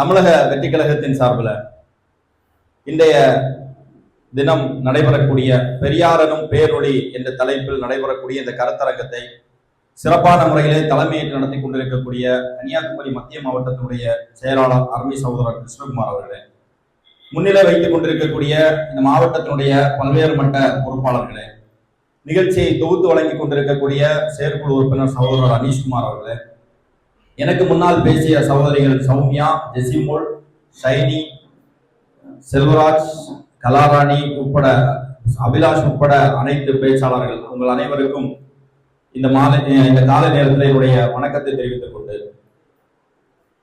தமிழக வெற்றி கழகத்தின் சார்பில் இன்றைய தினம் நடைபெறக்கூடிய பெரியாரனும் பேரொளி என்ற தலைப்பில் நடைபெறக்கூடிய இந்த கருத்தரங்கத்தை சிறப்பான முறையிலே தலைமையேற்று நடத்தி கொண்டிருக்கக்கூடிய கன்னியாகுமரி மத்திய மாவட்டத்தினுடைய செயலாளர் அருமை சகோதரர் கிருஷ்ணகுமார் அவர்களே. முன்னிலை வைத்துக் கொண்டிருக்கக்கூடிய இந்த மாவட்டத்தினுடைய பல்வேறு மட்ட பொறுப்பாளர்களே நிகழ்ச்சியை தொகுத்து வழங்கி கொண்டிருக்கக்கூடிய செயற்குழு உறுப்பினர் சகோதரர் அனீஷ்குமார் அவர்களே எனக்கு முன்னால் பேசிய சகோதரிகள் சௌமியா ஜெசிமோல் ஷைனி செல்வராஜ் கலாராணி உட்பட அபிலாஷ் உட்பட அனைத்து பேச்சாளர்கள் உங்கள் அனைவருக்கும் இந்த மாலை இந்த காலை நேரத்தில் என்னுடைய வணக்கத்தை தெரிவித்துக் கொண்டு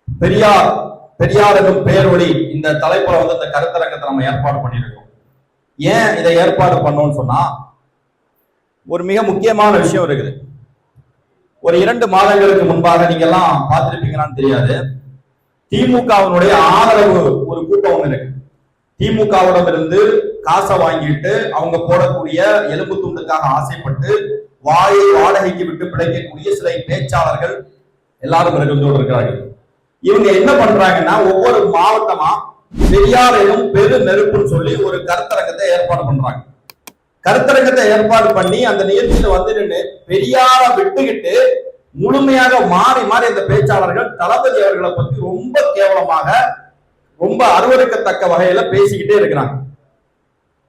பெரியார் பெரியார் எனும் வழி இந்த தலைப்புல வந்து இந்த கருத்தரங்கத்தை நம்ம ஏற்பாடு பண்ணியிருக்கோம். ஏன் இதை ஏற்பாடு பண்ணோம்னு சொன்னா ஒரு மிக முக்கியமான விஷயம் இருக்குது. ஒரு இரண்டு மாதங்களுக்கு முன்பாக நீங்க எல்லாம் பார்த்திருப்பீங்களான்னு தெரியாது. திமுகவினுடைய ஆதரவு ஒரு கூட்டம் ஒண்ணு இருக்கு. திமுகவிடம் இருந்து காசை வாங்கிட்டு அவங்க போடக்கூடிய எலும்பு துண்டுக்காக ஆசைப்பட்டு வாயை வாடகைக்கு விட்டு பிழைக்கக்கூடிய சில பேச்சாளர்கள் எல்லாரும் இருக்கத்தோடு இருக்கிறார்கள். இவங்க என்ன பண்றாங்கன்னா ஒவ்வொரு மாவட்டமா பெரியாரையும் பெரு நெருப்புன்னு சொல்லி ஒரு கருத்தரங்கத்தை ஏற்பாடு பண்றாங்க. கருத்தரங்கத்தை ஏற்பாடு பண்ணி அந்த நிகழ்ச்சியில வந்து நின்று பெரியார விட்டுக்கிட்டு முழுமையாக மாறி மாறி அந்த பேச்சாளர்கள் தளபதி அவர்களை பத்தி ரொம்ப கேவலமாக ரொம்ப அருவருக்கத்தக்க வகையில பேசிக்கிட்டே இருக்கிறாங்க.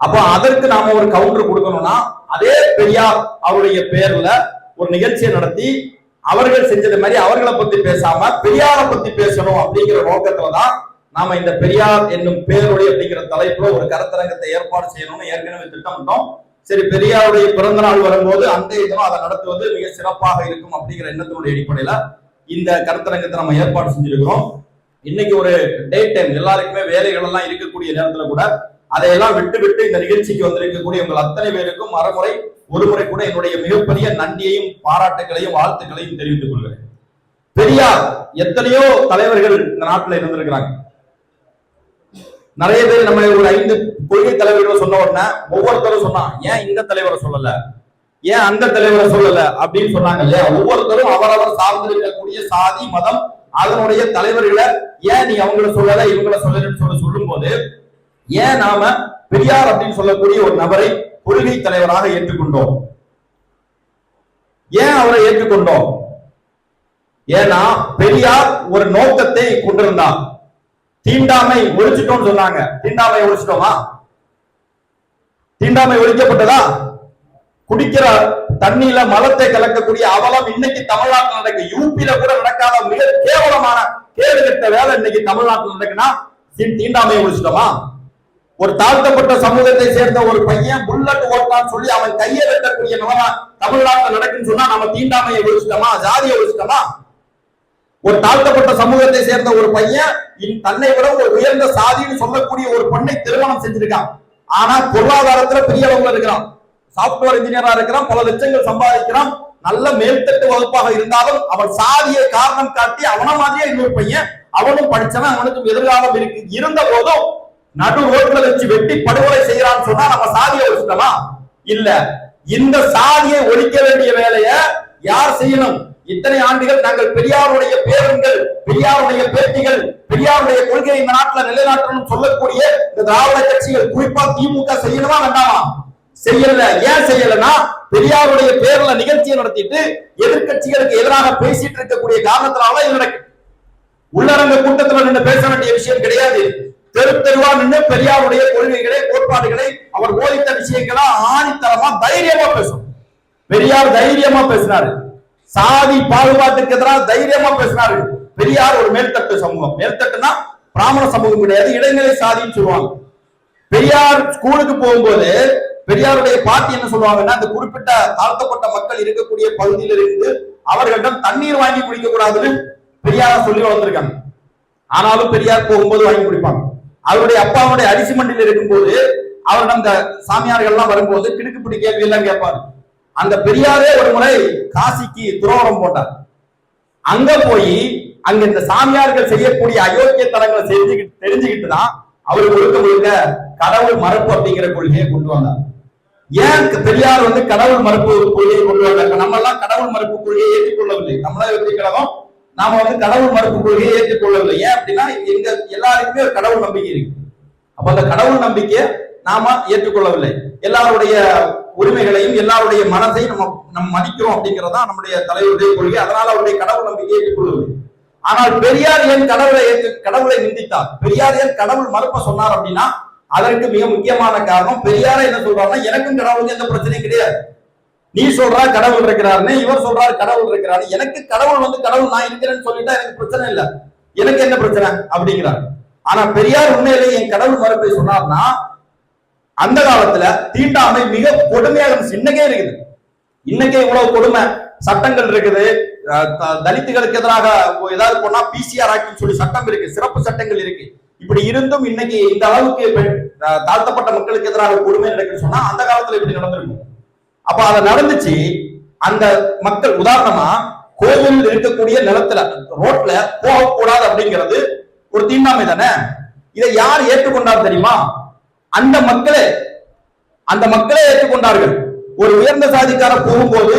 அப்போ அதற்கு நாம ஒரு கவுண்டர் கொடுக்கணும்னா அதே பெரியார் அவருடைய பேர்ல ஒரு நிகழ்ச்சியை நடத்தி அவர்கள் செஞ்சது மாதிரி அவர்களை பத்தி பேசாம பெரியாரை பத்தி பேசணும் அப்படிங்கிற நோக்கத்துல தான் நாம இந்த பெரியார் என்னும் பேருடைய அப்படிங்கிற தலைப்புல ஒரு கருத்தரங்கத்தை ஏற்பாடு செய்யணும்னு ஏற்கனவே திட்டமிட்டோம். சரி பெரியாருடைய பிறந்த நாள் வரும்போது அந்த தினம் அதை நடத்துவது மிக சிறப்பாக இருக்கும் அப்படிங்கிற எண்ணத்தினுடைய அடிப்படையில இந்த கருத்தரங்கத்தை நம்ம ஏற்பாடு செஞ்சிருக்கிறோம். இன்னைக்கு ஒரு டே டைம் எல்லாருக்குமே வேலைகள் எல்லாம் இருக்கக்கூடிய நேரத்துல கூட அதையெல்லாம் விட்டு விட்டு இந்த நிகழ்ச்சிக்கு வந்திருக்கக்கூடிய உங்கள் அத்தனை பேருக்கும் மறுமுறை ஒரு முறை கூட என்னுடைய மிகப்பெரிய நன்றியையும் பாராட்டுகளையும் வாழ்த்துக்களையும் தெரிவித்துக் கொள்கிறேன். பெரியார் எத்தனையோ தலைவர்கள் இந்த நாட்டில் இருந்திருக்கிறாங்க. நிறைய பேர் நம்ம ஒரு ஐந்து கொள்கை தலைவர்கள் சொன்ன உடனே ஒவ்வொருத்தரும் சொன்னான் ஏன் இந்த தலைவரை சொல்லல? ஏன் அந்த தலைவரை சொல்லல? அப்படின்னு சொன்னாங்க இல்லையா? ஒவ்வொருத்தரும் அவரவர் சார்ந்திருக்கக்கூடிய சாதி மதம் அதனுடைய தலைவர்களை ஏன் நீ அவங்கள சொல்லல இவங்கள சொல்லலன்னு சொல்ல சொல்லும் போது ஏன் நாம பெரியார் அப்படின்னு சொல்லக்கூடிய ஒரு நபரை கொள்கை தலைவராக ஏற்றுக்கொண்டோம்? ஏன் அவரை ஏற்றுக்கொண்டோம்? ஏன்னா பெரியார் ஒரு நோக்கத்தை கொண்டிருந்தார். தீண்டாமை ஒழிச்சிட்டோம்னு சொன்னாங்க. தீண்டாமை ஒழிச்சிட்டோமா? தீண்டாமை ஒழிக்கப்பட்டதா? குடிக்கிற தண்ணியில மலத்தை கலக்கக்கூடிய அவலம் இன்னைக்கு தமிழ்நாட்டில் நடக்கு. யூபியில கூட நடக்காத மிக கேவலமான கேடு கெட்ட வேலை இன்னைக்கு தமிழ்நாட்டில் நடக்குன்னா தீண்டாமையை ஒழிச்சிட்டோமா? ஒரு தாழ்த்தப்பட்ட சமூகத்தை சேர்ந்த ஒரு பையன் புல்லட் ஓட்டான்னு சொல்லி அவன் கையை வெட்டக்கூடிய நிலைமை தமிழ்நாட்டில் நடக்குன்னு சொன்னா நம்ம தீண்டாமையை ஒழிச்சிட்டோமா? ஜாதியை ஒழிச்சிட்டோமா? ஒரு தாழ்த்தப்பட்ட சமூகத்தை சேர்ந்த ஒரு பையன் இன் தன்னை விட ஒரு உயர்ந்த சாதின்னு சொல்லக்கூடிய ஒரு பெண்ணை திருமணம் செஞ்சிருக்கான். ஆனா பொருளாதாரத்துல பெரியவங்க இருக்கிறான். சாப்ட்வேர் இன்ஜினியரா இருக்கிறான் பல லட்சங்கள் சம்பாதிக்கிறான். நல்ல மேல்தட்டு வகுப்பாக இருந்தாலும் அவன் சாதியை காரணம் காட்டி அவன மாதிரியே இன்னொரு பையன் அவனும் படிச்சவன் அவனுக்கும் எதிர்காலம் இருக்கு. இருந்த போதும் நடு ரோட்ல வச்சு வெட்டி படுகொலை செய்யறான்னு சொன்னா நம்ம சாதியை ஒழிச்சிட்டோமா இல்ல. இந்த சாதியை ஒழிக்க வேண்டிய வேலையை யார் செய்யணும்? இத்தனை ஆண்டுகள் நாங்கள் பெரியாருடைய பேருங்கள் பெரியாருடைய பேட்டிகள் பெரியாருடைய கொள்கையை இந்த நாட்டுல நிலைநாட்டணும் சொல்லக்கூடிய இந்த திராவிட கட்சிகள் குறிப்பா திமுக செய்யணுமா வேண்டாமா? செய்யல. ஏன் செய்யலன்னா பெரியாருடைய பேர்ல நிகழ்ச்சியை நடத்திட்டு எதிர்க்கட்சிகளுக்கு எதிராக பேசிட்டு இருக்கக்கூடிய காரணத்தினால இது நடக்கு உள்ளரங்க கூட்டத்துல நின்று பேச வேண்டிய விஷயம் கிடையாது. தெரு தெருவா நின்று பெரியாருடைய கொள்கைகளை கோட்பாடுகளை அவர் போதித்த விஷயங்களா ஆணித்தரமா தைரியமா பேசும். பெரியார் தைரியமா பேசினாரு. சாதி பாகுபாட்டுக்கு எதிராக தைரியமா பேசினாரு. பெரியார் ஒரு மேல்தட்டு சமூகம். மேல்தட்டுனா பிராமண சமூகம் கிடையாது இடைநிலை சாதின்னு சொல்லுவாங்க. பெரியார் ஸ்கூலுக்கு போகும்போது பெரியாருடைய பாட்டி என்ன சொல்லுவாங்கன்னா இந்த குறிப்பிட்ட தாழ்த்தப்பட்ட மக்கள் இருக்கக்கூடிய பகுதியிலிருந்து அவர்களிடம் தண்ணீர் வாங்கி குடிக்க கூடாதுன்னு பெரியார சொல்லி வளர்ந்துருக்காங்க ஆனாலும் பெரியார் போகும்போது வாங்கி குடிப்பாங்க. அவருடைய அப்பாவுடைய அரிசி மண்டியில் இருக்கும்போது அவரிடம் இந்த சாமியார்கள் எல்லாம் வரும்போது கிடுக்குப்பிடி கேள்வி எல்லாம் கேட்பாரு. அந்த பெரியாரே ஒரு முறை காசிக்கு துரோகம் போட்டார். அங்க போய் அங்க இந்த சாமியார்கள் செய்யக்கூடிய அயோக்கிய தலங்களை செஞ்சுக்கிட்டு தெரிஞ்சுக்கிட்டு தான் அவர் முழுக்க முழுக்க கடவுள் மறுப்பு அப்படிங்கிற கொள்கையை கொண்டு வந்தார் ஏன் பெரியார் வந்து கடவுள் மறுப்பு கொள்கையை கொண்டு வந்தாங்க? நம்ம எல்லாம் கடவுள் மறுப்பு கொள்கையை ஏற்றுக்கொள்ளவில்லை. நம்மளா வெற்றி கழகம் நாம வந்து கடவுள் மறுப்பு கொள்கையை ஏற்றுக்கொள்ளவில்லை. ஏன் அப்படின்னா எங்க எல்லாருக்குமே ஒரு கடவுள் நம்பிக்கை இருக்கு. அப்ப அந்த கடவுள் நம்பிக்கையை நாம ஏற்றுக்கொள்ளவில்லை. எல்லாருடைய உரிமைகளையும் எல்லாருடைய மனதையும் நம்ம நம்ம மதிக்கிறோம் அப்படிங்கறதா நம்முடைய தலைவருடைய கொள்கை. அதனால அவருடைய கடவுள் நம்பிக்கையை ஏற்றுக்கொள்ளவில்லை. ஆனால் பெரியார் ஏன் கடவுளை கடவுளை நிந்தித்தார்? பெரியார் ஏன் கடவுள் மறுப்ப சொன்னார் அப்படின்னா அதற்கு மிக முக்கியமான காரணம் பெரியார என்ன சொல்றாருன்னா எனக்கும் கடவுளுக்கு எந்த பிரச்சனையும் கிடையாது. நீ சொல்றா கடவுள் இருக்கிறாருன்னு இவர் சொல்றாரு கடவுள் இருக்கிறாரு. எனக்கு கடவுள் வந்து கடவுள் நான் இருக்கிறேன்னு சொல்லிட்டா எனக்கு பிரச்சனை இல்ல. எனக்கு என்ன பிரச்சனை? அப்படிங்கிறார். ஆனா பெரியார் உண்மையிலே என் கடவுள் மறுப்பை சொன்னார்னா அந்த காலத்துல தீண்டாமை மிக கொடுமையாக இன்னைக்கே இருக்குது. இன்னைக்கே இவ்வளவு கொடுமை சட்டங்கள் இருக்குது. தலித்துகளுக்கு எதிராக ஏதாவது போனா பிசிஆர் ஆக்ட் சொல்லி சட்டம் இருக்கு சிறப்பு சட்டங்கள் இருக்கு. இப்படி இருந்தும் இன்னைக்கு இந்த அளவுக்கு தாழ்த்தப்பட்ட மக்களுக்கு எதிராக கொடுமை நடக்குன்னு சொன்னா அந்த காலத்துல இப்படி நடந்திருக்கும். அப்ப அதை நடந்துச்சு அந்த மக்கள் உதாரணமா கோவிலில் இருக்கக்கூடிய நிலத்துல ரோட்ல போகக்கூடாது அப்படிங்கிறது ஒரு தீண்டாமை தானே? இதை யார் ஏற்றுக்கொண்டார் தெரியுமா? அந்த மக்களே அந்த மக்களே ஏற்றுக்கொண்டார்கள். ஒரு உயர்ந்த சாதிக்கார போகும்போது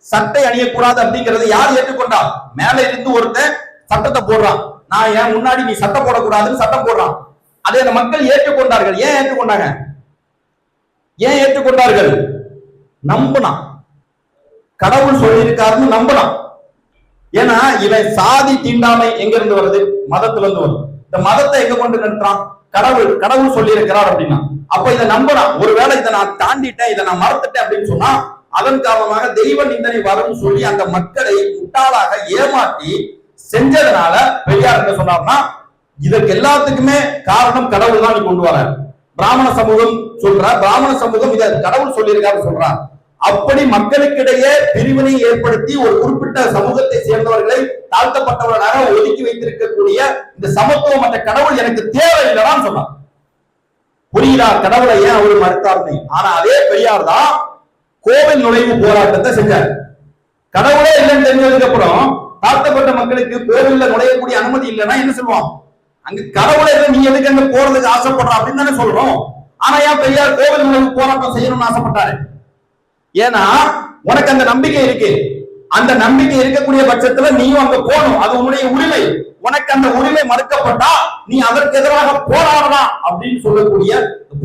சட்டை அணியக்கூடாது அப்படிங்கறதை யார் ஏற்றுக்கொண்டா மேல இருந்து ஒருத்தன் சட்டத்தை போடுறான். நான் ஏன் முன்னாடி நீ சட்டம் போடக்கூடாதுன்னு சட்டம் போடுறான். அதை அந்த மக்கள் ஏற்றுக்கொண்டார்கள். ஏன் ஏற்றுக்கொண்டாங்க? ஏன் ஏற்றுக்கொண்டார்கள்? நம்பினான். கடவுள் சொல்லியிருக்காருன்னு நம்பினான். ஏன்னா இவன் சாதி தீண்டாமை எங்க இருந்து வருது? மதத்துல இருந்து வருது. இந்த மதத்தை எங்க கொண்டு நிறுத்துறான்? கடவுள் கடவுள் சொல்லி இருக்கிறார் அப்படின்னா. அப்ப இதை நம்பலாம் ஒருவேளை இதை நான் தாண்டிட்டேன் இதை நான் மறந்துட்டேன் அப்படின்னு சொன்னா அதன் காரணமாக தெய்வ நிந்தனை வரும்னு சொல்லி அந்த மக்களை முட்டாளாக ஏமாற்றி செஞ்சதுனால பெரியார் என்ன சொன்னார்னா இதற்கு எல்லாத்துக்குமே காரணம் கடவுள் தான் கொண்டு வர பிராமண சமூகம் சொல்ற பிராமண சமூகம் இதை கடவுள் சொல்லியிருக்காரு சொல்றான் அப்படி மக்களுக்கிடையே பிரிவினை ஏற்படுத்தி ஒரு குறிப்பிட்ட சமூகத்தை சேர்ந்தவர்களை தாழ்த்தப்பட்டவர்களாக ஒதுக்கி வைத்திருக்கக்கூடிய இந்த சமத்துவம் மற்ற கடவுள் எனக்கு தேவையில்லைதான் சொன்னான் புரியுதா? கடவுளை ஏன் அவர் மறுத்தார் ஆனா அதே பெரியார் தான் கோவில் நுழைவு போராட்டத்தை செஞ்சார். கடவுளே இல்லைன்னு தெரிஞ்சதுக்கு அப்புறம் தாழ்த்தப்பட்ட மக்களுக்கு கோவில்ல நுழையக்கூடிய அனுமதி இல்லைன்னா என்ன சொல்லுவோம்? அங்க கடவுளே நீ எதுக்கு அங்க போறதுக்கு ஆசைப்படுற அப்படின்னு தானே சொல்றோம். ஆனா ஏன் பெரியார் கோவில் நுழைவு போராட்டம் செய்யணும்னு ஆசைப்பட்டாரு? ஏன்னா உனக்கு அந்த நம்பிக்கை இருக்கு. அந்த நம்பிக்கை இருக்கக்கூடிய பட்சத்துல நீயும் அங்க போகணும். அது உன்னுடைய உரிமை. உனக்கு அந்த உரிமை மறுக்கப்பட்டா நீ அதற்கு எதிராக போராடலாம் அப்படின்னு சொல்லக்கூடிய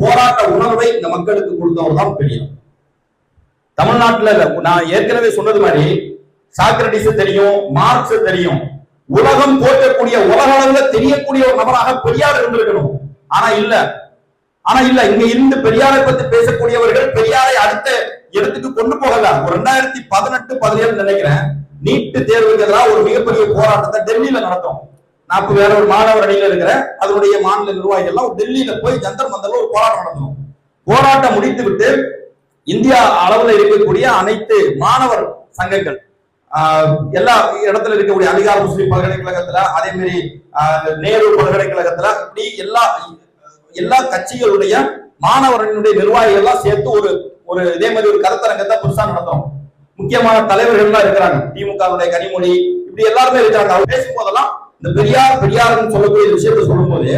போராட்ட உணர்வை இந்த மக்களுக்கு கொடுத்தவர் தான் பெரியார். தமிழ்நாட்டுல இல்ல, நான் ஏற்கனவே சொன்னது மாதிரி சாக்ரட்டிஸ் தெரியும் மார்க்ஸ் தெரியும். உலகம் போற்றக்கூடிய உலக அளவுல தெரியக்கூடிய ஒரு நபராக பெரியார் இருந்திருக்கணும். ஆனா இல்ல. ஆனா இல்ல இங்க இருந்து பெரியாரை பத்தி பேசக்கூடியவர்கள் பெரியாரை அடுத்த இடத்துக்கு கொண்டு போகல. ஒரு ரெண்டாயிரத்தி பதினெட்டு பதினேழு நினைக்கிறேன். நீட்டு தேர்வுக்கு எதிராக ஒரு மிகப்பெரிய போராட்டத்தை டெல்லியில நடத்தும் நான் இப்ப வேற ஒரு மாணவர் அணியில இருக்கிறேன். அதனுடைய மாநில நிர்வாகிகள் எல்லாம் டெல்லியில போய் ஜந்தர் மந்தர்ல ஒரு போராட்டம் நடத்தணும். போராட்டம் முடித்து விட்டு இந்தியா அளவுல இருக்கக்கூடிய அனைத்து மாணவர் சங்கங்கள் எல்லா இடத்துல இருக்கக்கூடிய அதிகார முஸ்லிம் பல்கலைக்கழகத்துல அதே மாதிரி நேரு பல்கலைக்கழகத்துல இப்படி எல்லா எல்லா கட்சிகளுடைய மாணவர்களுடைய நிர்வாகிகள் எல்லாம் சேர்த்து ஒரு ஒரு இதே மாதிரி ஒரு கருத்தரங்கத்தை புதுசா நடத்துறோம். முக்கியமான தலைவர்கள் எல்லாம் இருக்கிறாங்க. திமுகவுடைய கனிமொழி இப்படி எல்லாருமே இருக்கிறாங்க. அவர் பேசும்போதெல்லாம் இந்த பெரியார் பெரியார்னு சொல்லக்கூடிய விஷயத்தை சொல்லும்போது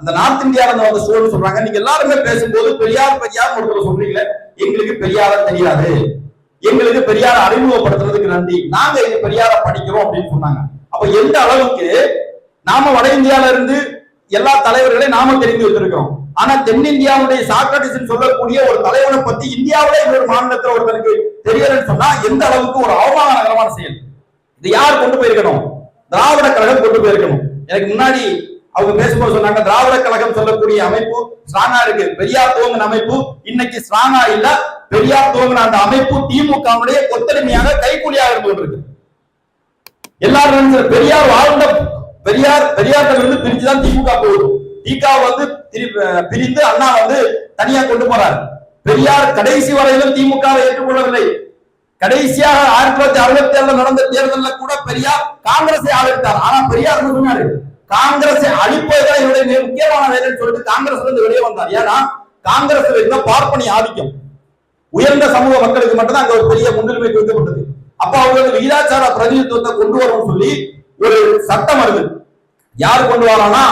அந்த நார்த் இந்தியால இருந்து வந்த ஸ்டூடெண்ட் சொல்றாங்க. நீங்க எல்லாருமே பேசும்போது பெரியார் பெரியார் ஒருத்தர் சொல்றீங்களே எங்களுக்கு பெரியார தெரியாது. எங்களுக்கு பெரியார அறிமுகப்படுத்துறதுக்கு நன்றி. நாங்க இங்க பெரியார படிக்கிறோம் அப்படின்னு சொன்னாங்க. அப்ப எந்த அளவுக்கு நாம வட இந்தியால இருந்து எல்லா தலைவர்களையும் நாம தெரிந்து வச்சிருக்கிறோம். ஆனா தென்னிந்தியாவுடைய சாக்ரட்டிஸ் சொல்லக்கூடிய ஒரு தலைவனை பத்தி இந்தியாவிலே இன்னொரு மாநிலத்துல ஒருத்தருக்கு தெரியலன்னு சொன்னா எந்த அளவுக்கு ஒரு அவமானகரமான செயல்? இது யார் கொண்டு போயிருக்கணும்? திராவிட கழகம் கொண்டு போயிருக்கணும். எனக்கு முன்னாடி அவங்க பேசும்போது சொன்னாங்க திராவிட கழகம் சொல்லக்கூடிய அமைப்பு ஸ்ட்ராங்கா இருக்கு. பெரியார் துவங்கின அமைப்பு இன்னைக்கு ஸ்ட்ராங்கா இல்ல பெரியார் துவங்கின அந்த அமைப்பு திமுகவுடைய கொத்தடிமையாக கைக்கூலியாக இருந்து இருக்கு எல்லாரும் பெரியார் வாழ்ந்த பெரியார் பெரியார்கள் இருந்து பிரிஞ்சுதான் திமுக போகுது. திக வந்து பிரிந்து அண்ணா வந்து தனியா கொண்டு போறாரு. பெரியார் கடைசி வரையிலும் திமுகவை ஏற்றுக்கொள்ளவில்லை. கடைசியாக ஆயிரத்தி தொள்ளாயிரத்தி அறுபத்தி ஏழுல நடந்த தேர்தலில் கூட பெரியார் காங்கிரஸை ஆதரித்தார். ஆனா பெரியார் சொன்னாரு? காங்கிரஸை அழிப்பதுதான் என்னுடைய முக்கியமான வேலைன்னு சொல்லிட்டு காங்கிரஸ்ல இருந்து வெளியே வந்தார். ஏன்னா காங்கிரஸ் இருந்த பார்ப்பனி ஆதிக்கம்? உயர்ந்த சமூக மக்களுக்கு மட்டும்தான் அங்க ஒரு பெரிய முன்னுரிமை கொடுக்கப்பட்டது. அப்ப அவங்களுக்கு விகிதாச்சார பிரதிநிதித்துவத்தை கொண்டு வரணும்னு சொல்லி ஒரு சட்டம் வருது. யார் கொண்டு வரானா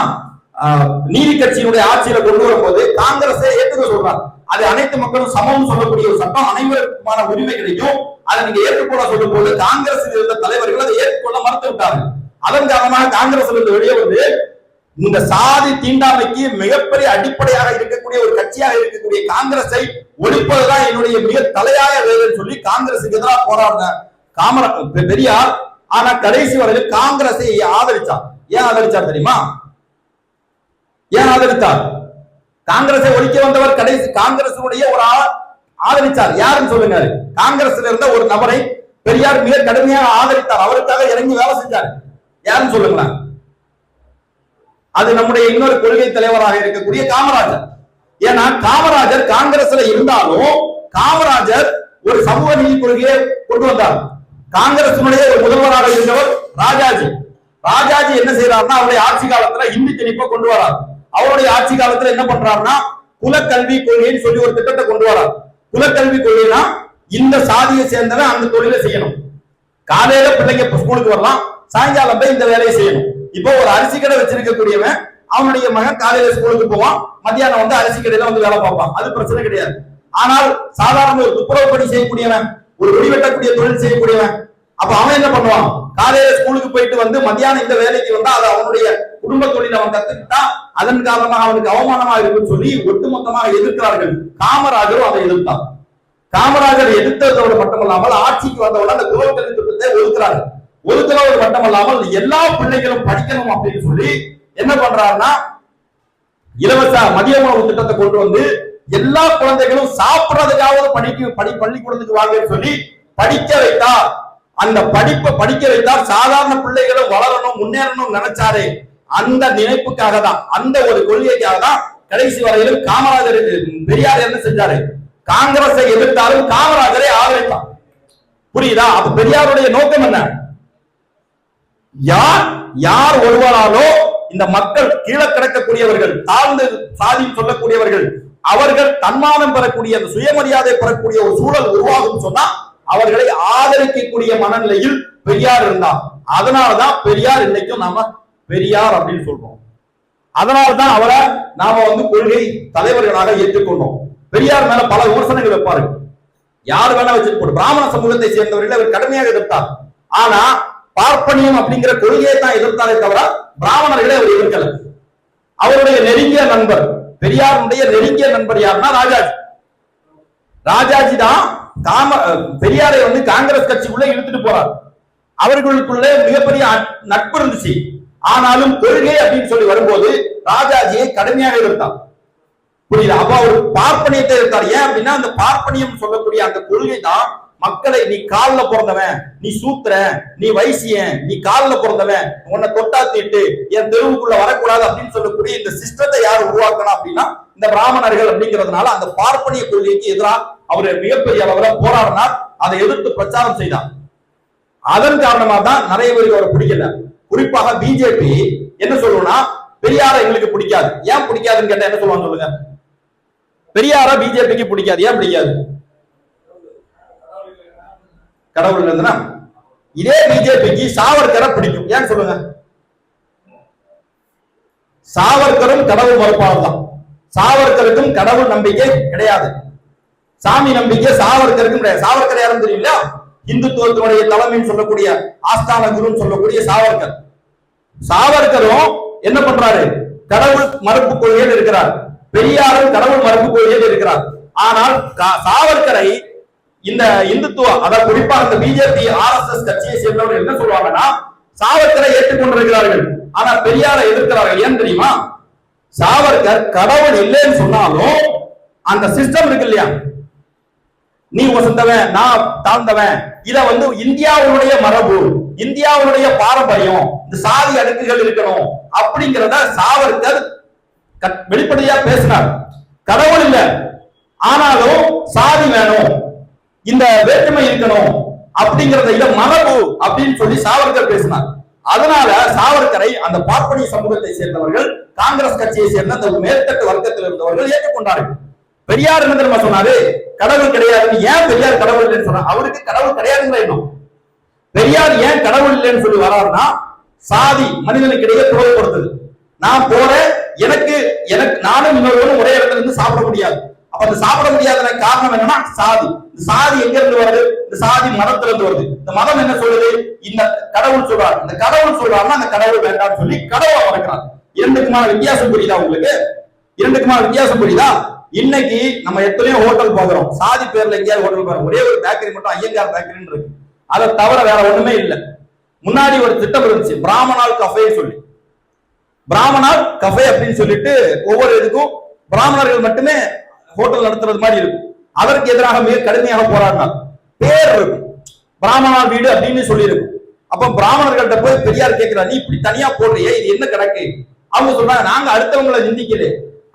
ஆஹ், நீதி கட்சியினுடைய ஆட்சியில கொண்டு வரும்போது காங்கிரஸை ஏற்றுக்க சொல்றாங்க. அது அனைத்து மக்களும் சமம் சொல்லக்கூடிய ஒரு சட்டம் அனைவருக்குமான உரிமை கிடைக்கும். அதை நீங்க ஏற்றுக்கொள்ள சொல்லும் போது காங்கிரஸ் இருந்த தலைவர்கள் அதை ஏற்றுக்கொள்ள மறுத்து விட்டார்கள். அதன் காரணமாக காங்கிரஸ்ல இருந்து வெளியே வந்து இந்த சாதி தீண்டாமைக்கு மிகப்பெரிய அடிப்படையாக இருக்கக்கூடிய ஒரு கட்சியாக இருக்கக்கூடிய காங்கிரஸை ஒழிப்பதுதான் என்னுடைய மிக தலையாய வேலைன்னு சொல்லி காங்கிரசுக்கு எதிராக போராடின காமர பெரியார். ஆனா கடைசி வரையில் காங்கிரஸை ஆதரிச்சார். ஏன் ஆதரிச்சார் தெரியுமா? ஏன் ஆதரித்தார்? காங்கிரஸை ஒழிக்க வந்தவர் கடைசி காங்கிரசுடைய ஒரு ஆதரிச்சார். யாருன்னு சொல்லுங்க. காங்கிரஸ்ல இருந்த ஒரு நபரை பெரியார் மிக கடுமையாக ஆதரித்தார். அவருக்காக இறங்கி வேலை செஞ்சார். யாருன்னு சொல்லுங்களேன். அது நம்முடைய இன்னொரு கொள்கை தலைவராக இருக்கக்கூடிய காமராஜர். ஏன்னா காமராஜர் காங்கிரஸ்ல இருந்தாலும் காமராஜர் ஒரு சமூக நீதி கொள்கையை கொண்டு வந்தார். காங்கிரசினுடைய ஒரு முதல்வராக இருந்தவர் ராஜாஜி. ராஜாஜி என்ன செய்யறாருன்னா அவருடைய ஆட்சி காலத்துல இந்தி திணிப்பை கொண்டு வரார். அவருடைய ஆட்சி காலத்துல என்ன பண்றாருன்னா குலக்கல்வி கொள்கைன்னு சொல்லி ஒரு திட்டத்தை கொண்டு வரார். குலக்கல்வி கொள்கைனா இந்த சாதியை சேர்ந்தவன் அந்த தொழிலை செய்யணும். காலையில பிள்ளைங்க ஸ்கூலுக்கு வரலாம். சாயங்காலம் போய் இந்த வேலையை செய்யணும். இப்போ ஒரு அரிசி கடை வச்சிருக்கக்கூடியவன் அவனுடைய மகன் காலையில ஸ்கூலுக்கு போவான் மத்தியானம் வந்து அரிசி கடையில வந்து வேலை பார்ப்பான். அது பிரச்சனை கிடையாது. ஆனால் சாதாரண ஒரு துப்புரவு பணி செய்யக்கூடியவன் ஒரு வெளிவெட்டக்கூடிய தொழில் செய்யக்கூடியவன் அப்ப அவன் என்ன பண்ணுவான்? காலையில ஸ்கூலுக்கு போயிட்டு வந்து மத்தியானம் இந்த வேலைக்கு வந்தா அது அவனுடைய குடும்ப தொழில் அவன் கத்துக்கிட்டா அதன் காரணமாக அவனுக்கு அவமானமா இருக்குன்னு சொல்லி ஒட்டுமொத்தமாக எதிர்க்கிறார்கள். காமராஜரும் அதை எதிர்த்தான் காமராஜர் எதிர்த்ததோடு மட்டுமல்லாமல் ஆட்சிக்கு வந்தவுடன் அந்த குலக்கல்வி திட்டத்தை ஒரு தடவை மட்டும் மட்டுமல்லாமல் எல்லா பிள்ளைகளும் படிக்கணும் அப்படின்னு சொல்லி என்ன பண்றாருன்னா இலவச மதிய உணவு திட்டத்தை கொண்டு வந்து எல்லா குழந்தைகளும் சாப்பிடுறதுக்காவது படிக்க படி பள்ளிக்கூடத்துக்கு வாங்கன்னு சொல்லி படிக்க வைத்தார். அந்த படிப்பை படிக்க வைத்தார். சாதாரண பிள்ளைகளும் வளரணும் முன்னேறணும் நினைச்சாரு. அந்த நினைப்புக்காக தான் அந்த ஒரு கொள்கைக்காக தான் கடைசி வரையிலும் காமராஜர் பெரியார் என்ன செஞ்சாரு? காங்கிரஸை எதிர்த்தாலும் காமராஜரை ஆதரித்தார். புரியுதா? அப்ப பெரியாருடைய நோக்கம் என்ன? யார் யார் ஒருவராலோ இந்த மக்கள் கீழே கிடக்கக்கூடியவர்கள் தாழ்ந்து சாதி சொல்லக்கூடியவர்கள் அவர்கள் தன்மானம் பெறக்கூடிய அந்த சுயமரியாதை பெறக்கூடிய ஒரு சூழல் உருவாகும் சொன்னா அவர்களை ஆதரிக்கக்கூடிய மனநிலையில் பெரியார் இருந்தார். அதனாலதான் பெரியார் இன்னைக்கும் நாம பெரியார் அப்படின்னு சொல்றோம். அதனால்தான் அவரை நாம வந்து கொள்கை தலைவர்களாக ஏற்றுக்கொண்டோம். பெரியார் மேல பல விமர்சனங்கள் வைப்பாரு. யார் வேணா வச்சுட்டு பிராமண சமூகத்தை சேர்ந்தவர்கள் அவர் கடுமையாக எதிர்த்தார். ஆனா பார்ப்பனியம் அப்படிங்கிற கொள்கையை தான் எதிர்த்தாரே தவிர பிராமணர்களை அவர் எதிர்க்கல. அவருடைய நெருங்கிய நண்பர் பெரியாருடைய நெருங்கிய நண்பர் யாருன்னா ராஜாஜி. ராஜாஜி தான் காம பெரியாரை வந்து காங்கிரஸ் கட்சிக்குள்ள இழுத்துட்டு போறார். அவர்களுக்குள்ளே மிகப்பெரிய நட்பு இருந்துச்சு. ஆனாலும் கொள்கை அப்படின்னு சொல்லி வரும்போது ராஜாஜியை கடுமையாக எதிர்த்தார் புரியுது? அப்ப அவர் பார்ப்பனியத்தை எதிர்த்தார். ஏன் அப்படின்னா அந்த பார்ப்பனியம் சொல்லக்கூடிய அந்த கொள்கை தான் மக்களை நீ கால்ல பிறந்தவன் நீ சூத்திரன் நீ வைசியன் நீ கால்ல பிறந்தவன் உன்னை தொட்டா தீட்டு என் தெருவுக்குள்ள வரக்கூடாது அப்படின்னு சொல்லக்கூடிய இந்த சிஸ்டத்தை யார் உருவாக்கணும் அப்படின்னா இந்த பிராமணர்கள் அப்படிங்கிறதுனால அந்த பார்ப்பனிய கொள்கைக்கு எதிராக அவர் மிகப்பெரிய அளவில் போராடினார். அதை எதிர்த்து பிரச்சாரம் செய்தார். அதன் காரணமாக தான் நிறைய பேருக்கு அவரை பிடிக்கல. குறிப்பாக பிஜேபி என்ன சொல்லணும்னா பெரியார எங்களுக்கு பிடிக்காது. ஏன் பிடிக்காதுன்னு கேட்டா என்ன சொல்லுவாங்க சொல்லுங்க? பெரியார பிஜேபிக்கு பிடிக்காது. ஏன் பிடிக்காது? கடவுள் இருந்தனா இதே பிஜேபிக்கு சாவர்கரை பிடிக்கும். ஏன் சொல்லுங்க? சாவர்கரும் கடவுள் மறுப்பாளர் தான். சாவர்கருக்கும் கடவுள் நம்பிக்கை கிடையாது. சாமி நம்பிக்கை சாவர்கருக்கும் கிடையாது. சாவர்கர் யாரும் தெரியல இந்துத்துவத்தினுடைய தலைமைன்னு சொல்லக்கூடிய ஆஸ்தான குருன்னு சொல்லக்கூடிய சாவர்கர். சாவர்கரும் என்ன பண்றாரு? கடவுள் மறுப்பு கொள்கையில் இருக்கிறார். பெரியாரும் கடவுள் மறுப்பு கொள்கையில் இருக்கிறார். ஆனால் சாவர்கரை இந்த இந்துத்துவம் அதாவது குறிப்பா இந்த பிஜேபி ஆர்எஸ்எஸ் கட்சியை சேர்ந்தவர்கள் என்ன சொல்லுவாங்கன்னா சாவர்கரை ஏற்றுக்கொண்டிருக்கிறார்கள். ஆனா பெரியாரை எதிர்க்கிறார்கள். ஏன் தெரியுமா? சாவர்கர் கடவுள் இல்லைன்னு சொன்னாலும் அந்த சிஸ்டம் இருக்கு இல்லையா? நீ வசந்தவன் நான் தாழ்ந்தவன். இத வந்து இந்தியாவுடைய மரபு இந்தியாவுடைய பாரம்பரியம் இந்த சாதி அடுக்குகள் இருக்கணும் அப்படிங்கிறத சாவர்கர் கட்- வெளிப்படையா பேசினார். கடவுள் இல்ல. ஆனாலும் சாதி வேணும். இந்த வேற்றுமை இருக்கணும் அப்படிங்கறத இத மரபு அப்படின்னு சொல்லி சாவர்கர் பேசினார். அதனால சாவர்கரை அந்த பார்ப்பனிய சமூகத்தை சேர்ந்தவர்கள் காங்கிரஸ் கட்சியை சேர்ந்த அந்த மேற்தட்டு வர்க்கத்தில் இருந்தவர்கள் ஏற்றுக்கொண்டார்கள். பெரியார் என்ன தெரியுமா சொன்னாரு? கடவுள் கிடையாது ஏன் பெரியார் கடவுள் இல்லைன்னு சொன்னா? அவருக்கு கடவுள் கிடையாதுங்கிற எண்ணம். பெரியார் ஏன் கடவுள் இல்லைன்னு சொல்லி வராருன்னா சாதி மனிதனுக்கு இடையே பிளவுபடுத்துது நான் போறேன் எனக்கு எனக்கு நானும் இன்னொருவரும் ஒரே இடத்துல இருந்து சாப்பிட முடியாது. அப்ப அந்த சாப்பிட முடியாத காரணம் என்னன்னா சாதி. இந்த சாதி எங்க இருந்து வருது? இந்த சாதி மதத்துல இருந்து வருது. இந்த மதம் என்ன சொல்லுது? இந்த கடவுள் சொல்றாரு இந்த கடவுள் சொல்றாருன்னா அந்த கடவுள் வேண்டாம்னு சொல்லி கடவுளை வளர்க்கிறான் இரண்டுக்குமான வித்தியாசம் புரியுதா உங்களுக்கு? இரண்டுக்குமான வித்தியாசம் புரியுதா? இன்னைக்கு நம்ம எத்தனையோ ஹோட்டல் போகிறோம் சாதி பேர்ல எங்கேயாவது ஹோட்டல் போகிறோம் ஒரே ஒரு பேக்கரி மட்டும் ஐயங்கார் பேக்கரின்னு இருக்கு. அதை தவிர வேற ஒண்ணுமே இல்லை. முன்னாடி ஒரு திட்டம் இருந்துச்சு. பிராமணால் கஃபே சொல்லி. பிராமணால் கஃபே அப்படின்னு சொல்லிட்டு ஒவ்வொரு இதுக்கும் பிராமணர்கள் மட்டுமே ஹோட்டல் நடத்துறது மாதிரி இருக்கும். அதற்கு எதிராக மிக கடுமையாக போராடினார். பேர் இருக்கும். பிராமணா வீடு அப்படின்னு சொல்லியிருக்கும். அப்ப பிராமணர்கள்ட்ட போய் பெரியார் கேட்கிறார் நீ இப்படி தனியா போடுறியே? இது என்ன கணக்கு? அவங்க சொல்றாங்க நாங்க அடுத்தவங்களை நிந்திக்கல.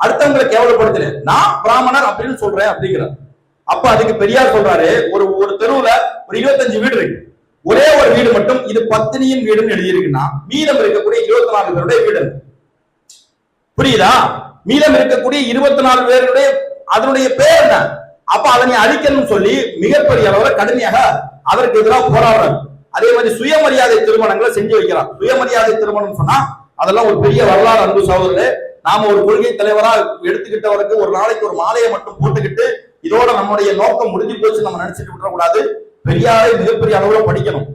அடுத்தவங்களை கேவலப்படுத்தல. நான் பிராமணர் அப்படின்னு சொல்றேன் அப்படிங்கிறார். அப்ப அதுக்கு பெரியார் சொல்றாரு ஒரு ஒரு தெருவுல ஒரு இருபத்தஞ்சு வீடு இருக்கு. ஒரே ஒரு வீடு மட்டும் இது பத்தினியின் வீடுன்னு எழுதியிருக்குன்னா மீதம் இருக்கக்கூடிய இருபத்தி நாலு பேருடைய வீடு புரியுதா? மீதம் இருக்கக்கூடிய இருபத்தி நாலு பேருடைய அதனுடைய பேர் என்ன? அப்ப அதை நீ அழிக்கணும்னு சொல்லி மிகப்பெரிய அளவுல கடுமையாக அதற்கு எதிராக போராடுறாங்க அதே மாதிரி சுயமரியாதை திருமணங்களை செஞ்சு வைக்கிறான் சுயமரியாதை திருமணம் சொன்னா அதெல்லாம் ஒரு பெரிய வரலாறு அன்பு சகோதரர்களே. நாம ஒரு கொள்கை தலைவரா எடுத்துக்கிட்டவருக்கு ஒரு நாளைக்கு ஒரு மாலையை மட்டும் போட்டுக்கிட்டு இதோட நம்முடைய நோக்கம் முடிஞ்சு போச்சு நம்ம நினைச்சிட்டு கூடாது பெரியாரை மிகப்பெரிய அளவுல படிக்கணும்.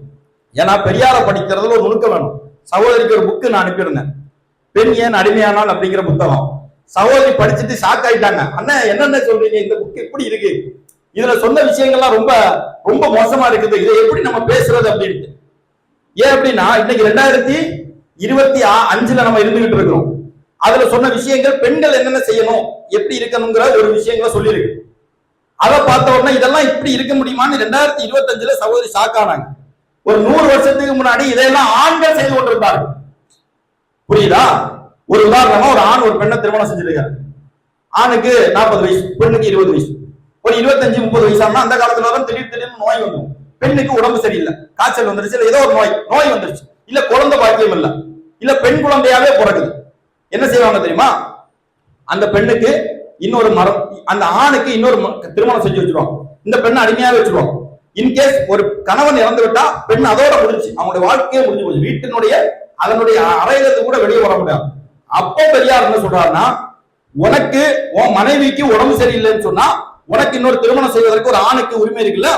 ஏன்னா பெரியாரை படிக்கிறதுல ஒரு நுணுக்கம் வேணும். சகோதரிக்கு ஒரு புக்கு நான் அனுப்பியிருந்தேன். பெண் ஏன் அடிமையானால் அப்படிங்கிற புத்தகம். சகோதரி படிச்சுட்டு ஷாக் ஆயிட்டாங்க. அண்ணன் என்னென்ன சொல்றீங்க? இந்த புக் எப்படி இருக்கு? இதுல சொன்ன விஷயங்கள்லாம் ரொம்ப ரொம்ப மோசமா இருக்குது. இதை எப்படி நம்ம பேசுறது அப்படின்ட்டு. ஏன் அப்படின்னா இன்னைக்கு ரெண்டாயிரத்தி இருபத்தி ஆ- அஞ்சுல நம்ம இருந்துகிட்டு இருக்கிறோம். அதுல சொன்ன விஷயங்கள் பெண்கள் என்னென்ன செய்யணும் எப்படி இருக்கணுங்கிற ஒரு விஷயங்கள சொல்லியிருக்கு. அதை பார்த்த உடனே இதெல்லாம் இப்படி இருக்க முடியுமான்னு ரெண்டாயிரத்தி இருபத்தஞ்சுல சகோதரி ஷாக் ஆனாங்க. ஒரு நூறு வருஷத்துக்கு முன்னாடி இதையெல்லாம் ஆண்கள் செய்து கொண்டிருந்தார்கள். புரியுதா? ஒரு உதாரணமா ஒரு ஆண் ஒரு பெண்ணை திருமணம் செஞ்சிருக்காரு. ஆணுக்கு நாற்பது வயசு பெண்ணுக்கு இருபது வயசு. ஒரு இருபத்தஞ்சு முப்பது வயசானா அந்த காலத்துல தான் திடீர் திடீர்னு நோய் வந்துடும். பெண்ணுக்கு உடம்பு சரியில்லை. காய்ச்சல் வந்துருச்சு இல்ல ஏதோ ஒரு நோய் நோய் வந்துருச்சு. இல்ல குழந்தை பாக்கியம் இல்ல. இல்ல பெண் குழந்தையாவே பிறகுது என்ன செய்வாங்க தெரியுமா? அந்த பெண்ணுக்கு இன்னொரு மரம் அந்த ஆணுக்கு இன்னொரு திருமணம் செஞ்சு வச்சிருவாங்க. இந்த பெண்ணை அடிமையாவே வச்சிருவாங்க. இன்கேஸ் ஒரு கணவன் இறந்து விட்டா பெண் அதோட முடிஞ்சு அவங்களுடைய வாழ்க்கையே முடிஞ்சு போச்சு. வீட்டினுடைய அதனுடைய அறையிலிருந்து கூட வெளியே வர முடியாது. அப்போ பெரியார் என்ன சொல்றாருன்னா உனக்கு உன் மனைவிக்கு உடம்பு சரியில்லைன்னு சொன்னா உனக்கு இன்னொரு திருமணம் செய்வதற்கு ஒரு ஆணுக்கு உரிமை இருக்குல்ல?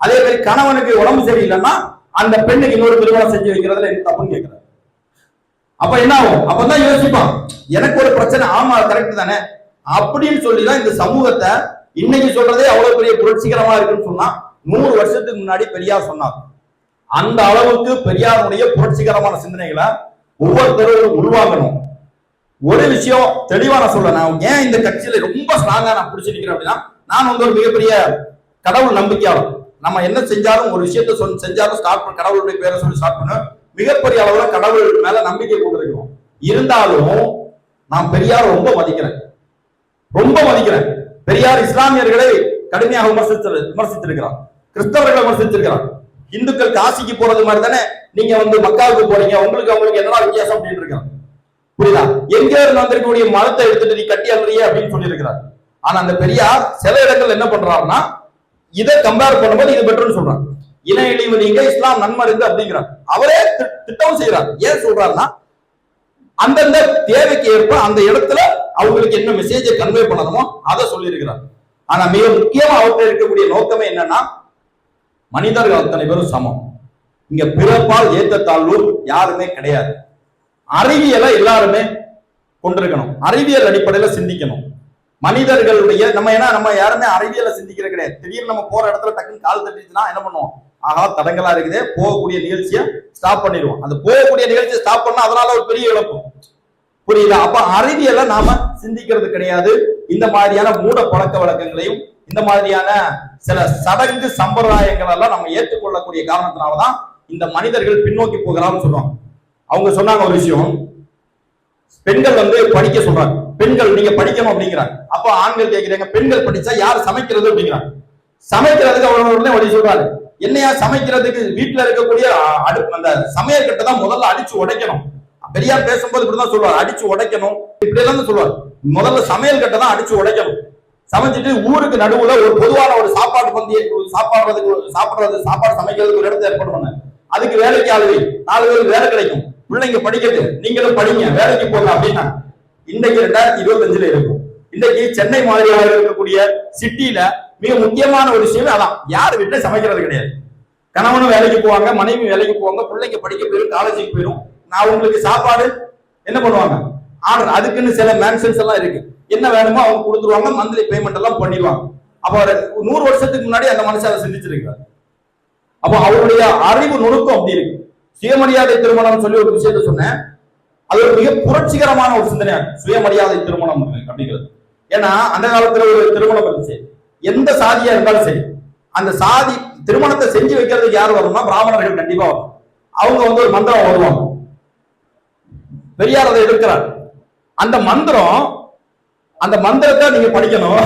அதே மாதிரி கணவனுக்கு உடம்பு சரியில்லைன்னா அந்த பெண்ணுக்கு இன்னொரு திருமணம் செஞ்சு வைக்கிறதுல என்ன தப்புன்னு கேட்கிறார். அப்ப என்ன ஆகும்? அப்பதான் யோசிப்பான் எனக்கு ஒரு பிரச்சனை ஆமா கரெக்ட் தானே. அப்படின்னு சொல்லிதான் இந்த சமூகத்தை இன்னைக்கு சொல்றதே அவ்வளவு பெரிய புரட்சிகரமா இருக்குன்னு சொன்னா நூறு வருஷத்துக்கு முன்னாடி பெரியார் சொன்னார். அந்த அளவுக்கு பெரியாருடைய புரட்சிகரமான சிந்தனைகளை ஒவ்வொருத்தரும் உருவாக்கணும். ஒரு விஷயம் தெளிவா நான் சொல்றேன். நான் ஏன் இந்த கட்சியில ரொம்ப ஸ்ட்ராங்கா நான் பிடிச்சிருக்கிறேன் அப்படின்னா நான் வந்து ஒரு மிகப்பெரிய கடவுள் நம்பிக்கையாளர். நம்ம என்ன செஞ்சாலும் ஒரு விஷயத்த சொல் செஞ்சாலும் ஸ்டார்ட் பண்ண கடவுளுடைய பேரை சொல்லி ஸ்டார்ட் பண்ண. மிகப்பெரிய அளவுல கடவுள் மேல நம்பிக்கை கொண்டிருக்கிறோம். இருந்தாலும் நான் பெரியார் ரொம்ப மதிக்கிறேன். ரொம்ப மதிக்கிறேன். பெரியார் இஸ்லாமியர்களை கடுமையாக விமர்சித்து விமர்சித்திருக்கிறார். கிறிஸ்தவர்களை விமர்சித்திருக்கிறார். இந்துக்கள் காசிக்கு போறது மாதிரி தானே? நீங்க வந்து மக்காவுக்கு போறீங்க உங்களுக்கு அவங்களுக்கு என்னடா வித்தியாசம் அப்படின்னு இருக்காங்க புரியுதா? எங்க இருந்து வந்திருக்கக்கூடிய மரத்தை எடுத்துட்டு நீ கட்டி அல்றிய அப்படின்னு சொல்லியிருக்கிறார். ஆனா அந்த பெரியார் சில இடங்கள் என்ன பண்றாருன்னா இதை கம்பேர் பண்ணும்போது இது பெட்டர்னு சொல்றாங்க இன இழிவு நீங்க இஸ்லாம் நன்மருந்து அப்படிங்கிறார். அவரே திட்டம் செய்யறார் ஏன் சொல்றாருன்னா அந்தந்த தேவைக்கு ஏற்ப அந்த இடத்துல அவங்களுக்கு என்ன மெசேஜை கன்வே பண்ணணுமோ அதை சொல்லியிருக்கிறார். ஆனா மிக முக்கியமா அவர்கிட்ட இருக்கக்கூடிய நோக்கமே என்னன்னா மனிதர்கள் அத்தனை பேரும் சமம். இங்க பிறப்பால் ஏற்றத்தாழ்வு யாருமே கிடையாது. அறிவியலை எல்லாருமே கொண்டிருக்கணும். அறிவியல் அடிப்படையில சிந்திக்கணும். மனிதர்களுடைய நம்ம ஏன்னா நம்ம யாருமே அறிவியலை சிந்திக்கிற கிடையாது. திடீர்னு நம்ம போற இடத்துல டக்குன்னு கால் தட்டிச்சுன்னா என்ன பண்ணுவோம்? ஆகா தடங்களா இருக்குதே. போகக்கூடிய நிகழ்ச்சியை ஸ்டாப் பண்ணிடுவோம். அந்த போகக்கூடிய நிகழ்ச்சியை ஸ்டாப் பண்ணா அதனால ஒரு பெரிய இழப்பு. புரியுதா? அப்ப அறிவியலை நாம சிந்திக்கிறது கிடையாது. இந்த மாதிரியான மூட பழக்க வழக்கங்களையும் இந்த மாதிரியான சில சடங்கு சம்பிரதாயங்கள் எல்லாம் நம்ம ஏற்றுக்கொள்ளக்கூடிய காரணத்தினாலதான் இந்த மனிதர்கள் பின்னோக்கி போகிறான்னு சொல்லுவாங்க அவங்க சொன்னாங்க ஒரு விஷயம். பெண்கள் வந்து படிக்க சொல்றாங்க. பெண்கள் நீங்க படிக்கணும் அப்படிங்கிறாங்க. அப்போ ஆண்கள் கேட்கிறாங்க பெண்கள் படிச்சா யார் சமைக்கிறது அப்படிங்கிறாங்க. சமைக்கிறதுக்கு அவர் உடனே வழி சொல்றாரு. என்னையா சமைக்கிறதுக்கு வீட்டுல இருக்கக்கூடிய அடு அடுப்பு அந்த சமையல் தான் முதல்ல அடிச்சு உடைக்கணும். பெரியார் பேசும்போது இப்படிதான் சொல்லுவார் அடிச்சு உடைக்கணும். இப்படி எல்லாம் சொல்லுவார். முதல்ல சமையல் கட்டை தான் அடிச்சு உடைக்கணும். சமைச்சிட்டு ஊருக்கு நடுவுல ஒரு பொதுவான ஒரு சாப்பாடு பந்திய சாப்பாடுறதுக்கு ஒரு சாப்பிடுறது சாப்பாடு சமைக்கிறதுக்கு ஒரு இடத்தை ஏற்பாடு பண்ண. அதுக்கு வேலைக்கு ஆளுவை நாலு பேருக்கு வேலை கிடைக்கும். பிள்ளைங்க படிக்கிறது நீங்களும் படிங்க வேலைக்கு போங்க அப்படின்னா இன்னைக்கு ரெண்டாயிரத்தி இருபத்தஞ்சுல இருக்கும். இன்னைக்கு சென்னை மாதிரியாக இருக்கக்கூடிய சிட்டியில மிக முக்கியமான ஒரு விஷயம் அதான் யார் வீட்டுல சமைக்கிறது கிடையாது. கணவனும் வேலைக்கு போவாங்க மனைவி வேலைக்கு போவாங்க பிள்ளைங்க படிக்க போயிடும் காலேஜுக்கு போயிடும் நான் உங்களுக்கு சாப்பாடு என்ன பண்ணுவாங்க? ஆர்டர் அதுக்குன்னு சில மேன்ஷன்ஸ் எல்லாம் இருக்கு. என்ன வேணுமோ அவங்க கொடுத்துருவாங்க மந்த்லி பேமெண்ட் எல்லாம் பண்ணிடுவாங்க. அப்போ ஒரு நூறு வருஷத்துக்கு முன்னாடி அந்த மனுஷன் அதை சிந்திச்சிருக்காரு அப்போ அவருடைய அறிவு நுணுக்கம் அப்படி இருக்கு. சுயமரியாதை திருமணம் சொல்லி ஒரு விஷயத்த சொன்னேன். அது ஒரு மிக புரட்சிகரமான ஒரு சிந்தனை சுயமரியாதை திருமணம் அப்படிங்கிறது. ஏன்னா அந்த காலத்துல ஒரு திருமணம் இருந்துச்சு. எந்த சாதியா இருந்தாலும் சரி அந்த சாதி திருமணத்தை செஞ்சு வைக்கிறதுக்கு யார் வரும்னா பிராமணர்கள் கண்டிப்பா வரும் அவங்க வந்து ஒரு மந்திரம் வருவாங்க பெரியார் அதை எதிர்க்கிறார். அந்த மந்திரம் அந்த மந்திரத்தை நீங்க படிக்கணும்.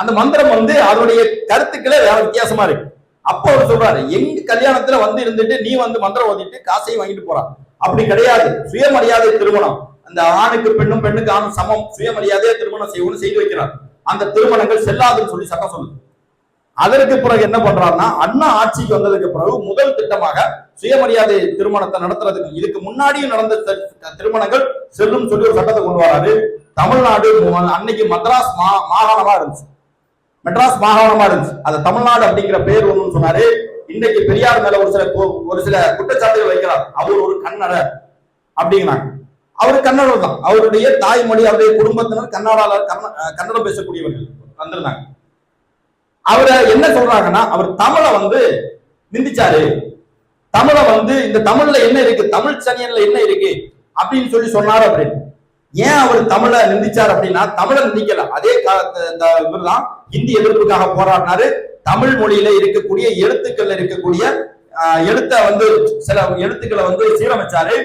அந்த மந்திரம் வந்து அதனுடைய கருத்துக்களே வேற வித்தியாசமா இருக்கு. அப்போ அவர் சொல்றாரு எங்க கல்யாணத்துல வந்து இருந்துட்டு நீ வந்து மந்திரம் ஓதிட்டு காசையும் வாங்கிட்டு போறான் அப்படி கிடையாது. சுயமரியாதை திருமணம். அந்த ஆணுக்கு பெண்ணும் பெண்ணுக்கு ஆணும் சமம். சுயமரியாதையா திருமணம் செய்யணும்னு செய்து வைக்கிறார். அந்த திருமணங்கள் செல்லாதுன்னு சொல்லி சட்டம் சொல்லுது. அதற்கு பிறகு என்ன பண்றாருன்னா அண்ணா ஆட்சிக்கு வந்ததுக்கு பிறகு முதல் திட்டமாக சுயமரியாதை திருமணத்தை நடத்துறதுக்கு இதுக்கு முன்னாடியும் நடந்த திருமணங்கள் செல்லும் சொல்லி ஒரு சட்டத்தை கொண்டு வராது தமிழ்நாடு அன்னைக்கு மதராஸ் மா மாகாணமா இருந்துச்சு. மெட்ராஸ் மாகாணமா இருந்துச்சு. அது தமிழ்நாடு அப்படிங்கிற பேர் ஒண்ணுன்னு சொன்னாரு. இன்னைக்கு பெரியார் மேல ஒரு சில ஒரு சில குற்றச்சாட்டுகள் வைக்கிறார். அவர் ஒரு கன்னடர் அப்படிங்கிறாங்க. அவர் கன்னடர் தான். அவருடைய தாய்மொழி அவருடைய குடும்பத்தினர் கன்னடால கன்னடம் பேசக்கூடியவர்கள் வந்திருந்தாங்க. அவரை என்ன சொல்றாங்கன்னா அவர் தமிழை வந்து நிந்திச்சாரு. தமிழை வந்து இந்த தமிழ்ல என்ன இருக்கு? தமிழ் சனியன்ல என்ன இருக்கு? அப்படின்னு சொல்லி சொன்னாரு அப்படின்னு ஏன் அவர் தமிழை நிந்திச்சார் அப்படின்னா தமிழை நிந்திக்கல. அதே காலத்து ஹிந்தி எதிர்ப்புக்காக போராடினாரு. தமிழ் மொழியில இருக்கக்கூடிய எழுத்துக்கள்ல இருக்கக்கூடிய எழுத்த வந்து சில எழுத்துக்களை வந்து சீரமைச்சாரு.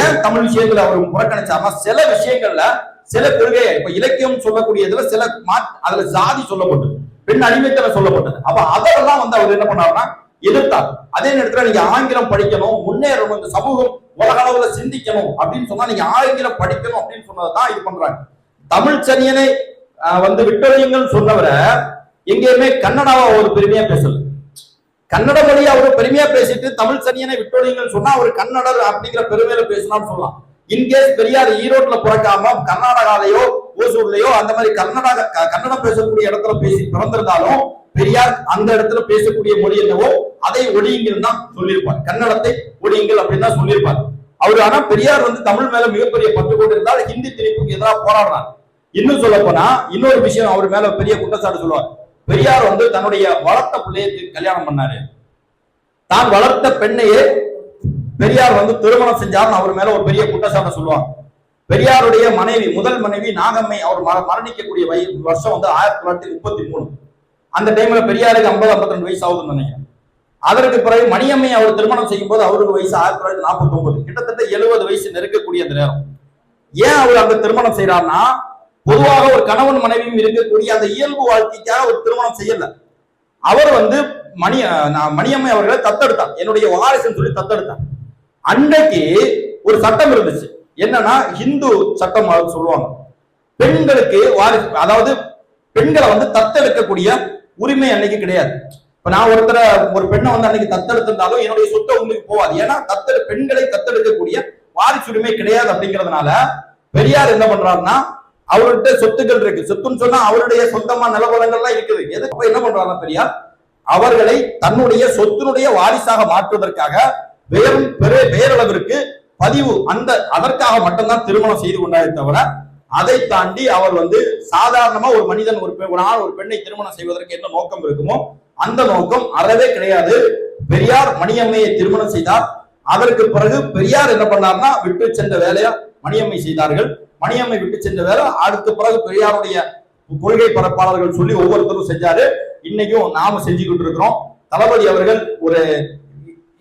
ஏன் தமிழ் விஷயங்களை அவர் புறக்கணிச்சாருன்னா சில விஷயங்கள்ல சில கொள்கை இப்ப இலக்கியம் சொல்லக்கூடியதுல சில மா அதுல ஜாதி சொல்லப்பட்டது பெண் அடிமைத்தனம் சொல்லப்பட்டது. அப்ப அதெல்லாம் வந்து அவர் என்ன பண்ணாருன்னா எதிர்த்தார். அதே நேரத்துல நீங்க ஆங்கிலம் படிக்கணும் முன்னேறணும் இந்த சமூகம் உலக அளவுல சிந்திக்கணும் அப்படின்னு சொன்னா நீங்க ஆங்கிலம் படிக்கணும் அப்படின்னு சொன்னதான் இது பண்றாங்க. தமிழ் சனியனை வந்து விட்டொழியுங்கள் சொன்னவரை எங்கேயுமே கன்னடாவை ஒரு பெருமையா பேசல. கன்னட மொழியை அவர் பெருமையா பேசிட்டு தமிழ் சனியனை விட்டொழியுங்கள் சொன்னா அவர் கன்னடர் அப்படிங்கிற பெருமையில பேசலாம்னு சொல்லலாம். இன்கேஸ் பெரியார் ஈரோட்ல பிறக்காம கர்நாடகாலையோ ஓசூர்லயோ அந்த மாதிரி கர்நாடக க- கன்னடம் பேசக்கூடிய இடத்துல பேசி பிறந்திருந்தாலும் பெரியார் அந்த இடத்துல பேசக்கூடிய மொழி என்னவோ அதை ஒடியுங்கள் தான் சொல்லியிருப்பார். கன்னடத்தை ஒடியுங்கள் அப்படின்னு தான் சொல்லியிருப்பார். அவர் ஆனா பெரியார் வந்து தமிழ் மேல மிகப்பெரிய பற்று கொண்டிருந்தால் ஹிந்தி திணிப்புக்கு எதிராக போராடினார் இன்னும் சொல்ல போனா இன்னொரு விஷயம் அவர் மேல பெரிய குற்றச்சாட்டு சொல்லுவார். பெரியார் வந்து தன்னுடைய வளர்த்த பிள்ளையை கல்யாணம் பண்ணாரு. தான் வளர்த்த பெண்ணையே பெரியார் வந்து திருமணம் செஞ்சாருன்னு அவர் மேல ஒரு பெரிய குற்றச்சாட்டை சொல்லுவாங்க பெரியாருடைய மனைவி முதல் மனைவி நாகம்மை அவர் மர- மரணிக்கக்கூடிய வய வருஷம் வந்து ஆயிரத்தி தொள்ளாயிரத்தி முப்பத்தி மூணு. அந்த டைம்ல பெரியாருக்கு ஐம்பது ஐம்பத்தி ரெண்டு வயசு ஆகுதுன்னு நினைக்கிறேன். அதற்கு பிறகு மணியம்மை அவர் திருமணம் செய்யும் போது அவருக்கு வயசு ஆயிரத்தி தொள்ளாயிரத்தி நாற்பத்தி ஒன்பது கிட்டத்தட்ட எழுபது வயசு நெருக்கக்கூடிய அந்த நேரம். ஏன் அவர் அந்த திருமணம் செய்யறாருன்னா பொதுவாக ஒரு கணவன் மனைவியும் இருக்கக்கூடிய அந்த இயல்பு வாழ்க்கைக்காக ஒரு திருமணம் செய்யல. அவர் வந்து மணி நான் மணியம்மை அவர்களை தத்தெடுத்தார். என்னுடைய வாரிசுன்னு சொல்லி தத்தெடுத்தார். அன்றைக்கு ஒரு சட்டம் இருந்துச்சு. என்னன்னா ஹிந்து சட்டம் சொல்லுவாங்க. பெண்களுக்கு வாரிசு அதாவது பெண்களை வந்து தத்தெடுக்கக்கூடிய உரிமை அன்னைக்கு கிடையாது. இப்ப நான் ஒருத்தரை ஒரு பெண்ணை வந்து அன்னைக்கு தத்தெடுத்திருந்தாலும் என்னுடைய சொத்தை உங்களுக்கு போகாது. ஏன்னா தத்தெடு பெண்களை தத்தெடுக்கக்கூடிய வாரிசு உரிமை கிடையாது அப்படிங்கிறதுனால பெரியார் என்ன பண்றாருன்னா அவர்கிட்ட சொத்துக்கள் இருக்கு. சொத்துன்னு சொன்னா அவருடைய சொந்தமா நிலவரங்கள்லாம் இருக்குது. எதுக்கு என்ன பண்றாங்க பெரியார்? அவர்களை தன்னுடைய சொத்தினுடைய வாரிசாக மாற்றுவதற்காக வேறும் பெரிய பேரளவிற்கு பதிவு அந்த அதற்காக மட்டும்தான் திருமணம் செய்து கொண்டாரே தவிர அதை தாண்டி அவர் வந்து சாதாரணமா ஒரு மனிதன் ஒரு பெண் ஒரு ஆண் ஒரு பெண்ணை திருமணம் செய்வதற்கு என்ன நோக்கம் இருக்குமோ அந்த நோக்கம் அறவே கிடையாது. பெரியார் மணியம்மையை திருமணம் செய்தார். அதற்கு பிறகு பெரியார் என்ன பண்ணார்னா விட்டு சென்ற வேலையா மணியம்மை செய்தார்கள். மணியம்மை விட்டு சென்ற அடுத்த பிறகு பெரியாருடைய கொள்கை பரப்பாளர்கள் சொல்லி ஒவ்வொருத்தரும் செஞ்சாரு. இன்னைக்கும் நாம செஞ்சுக்கிட்டு இருக்கிறோம். தளபதி அவர்கள் ஒரு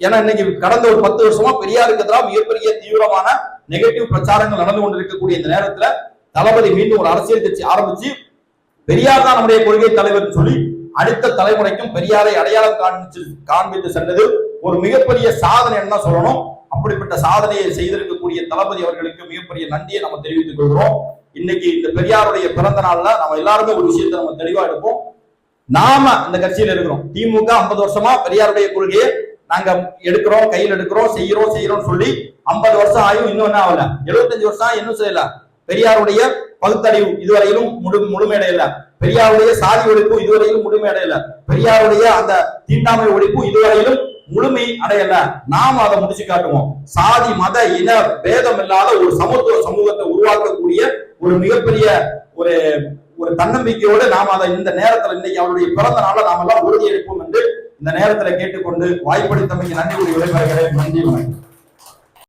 ஏன்னா இன்னைக்கு கடந்த ஒரு பத்து வருஷமா பெரியாருக்கு எதிராக மிகப்பெரிய தீவிரமான நெகட்டிவ் பிரச்சாரங்கள் நடந்து கொண்டிருக்கக்கூடிய இந்த நேரத்துல தளபதி மீண்டும் ஒரு அரசியல் கட்சி ஆரம்பிச்சு பெரியார் தான் நம்முடைய கொள்கை தலைவர் சொல்லி அடுத்த தலைமுறைக்கும் பெரியாரை அடையாளம் காண்பித்து காண்பித்து சென்றது ஒரு மிகப்பெரிய சாதனை தான் சொல்லணும். அப்படிப்பட்ட சாதனையை செய்திருக்கக்கூடிய தளபதி அவர்களுக்கு மிகப்பெரிய நன்றியை நம்ம தெரிவித்துக் கொள்கிறோம். இன்னைக்கு இந்த பெரியாருடைய பிறந்த நாள்ல நம்ம எல்லாருமே ஒரு விஷயத்தை நம்ம தெளிவா எடுப்போம். நாம இந்த கட்சியில இருக்கிறோம். திமுக 50 வருஷமா பெரியாருடைய கொள்கையை நாங்க எடுக்கிறோம் கையில் எடுக்கிறோம் செய்யறோம் செய்யறோம் சொல்லி 50 வருஷம் ஆயும் இன்னும் என்ன ஆகல? 75 வருஷம் ஆயும் இன்னும் செய்யல. பெரியாருடைய பகுத்தறிவு இதுவரையிலும் முழு முழுமையடையல. பெரியாருடைய சாதி ஒழிப்பு இதுவரையிலும் முழுமையடையல. பெரியாருடைய அந்த தீண்டாமை ஒழிப்பு இதுவரையிலும் முழுமை அடையல. நாம் அதை முடிச்சு காட்டுவோம். சாதி மத இன பேதம் இல்லாத ஒரு சமத்துவ சமூகத்தை உருவாக்கக்கூடிய ஒரு மிகப்பெரிய ஒரு ஒரு தன்னம்பிக்கையோடு நாம் அதை இந்த நேரத்துல இன்னைக்கு அவருடைய பிறந்த நாள நாம எல்லாம் உறுதி எடுப்போம் என்று இந்த நேரத்துல கேட்டுக்கொண்டு வாய்ப்பளித்தமைக்கு நன்றி கூறி விடைபெறுகிறேன். நன்றி வணக்கம்.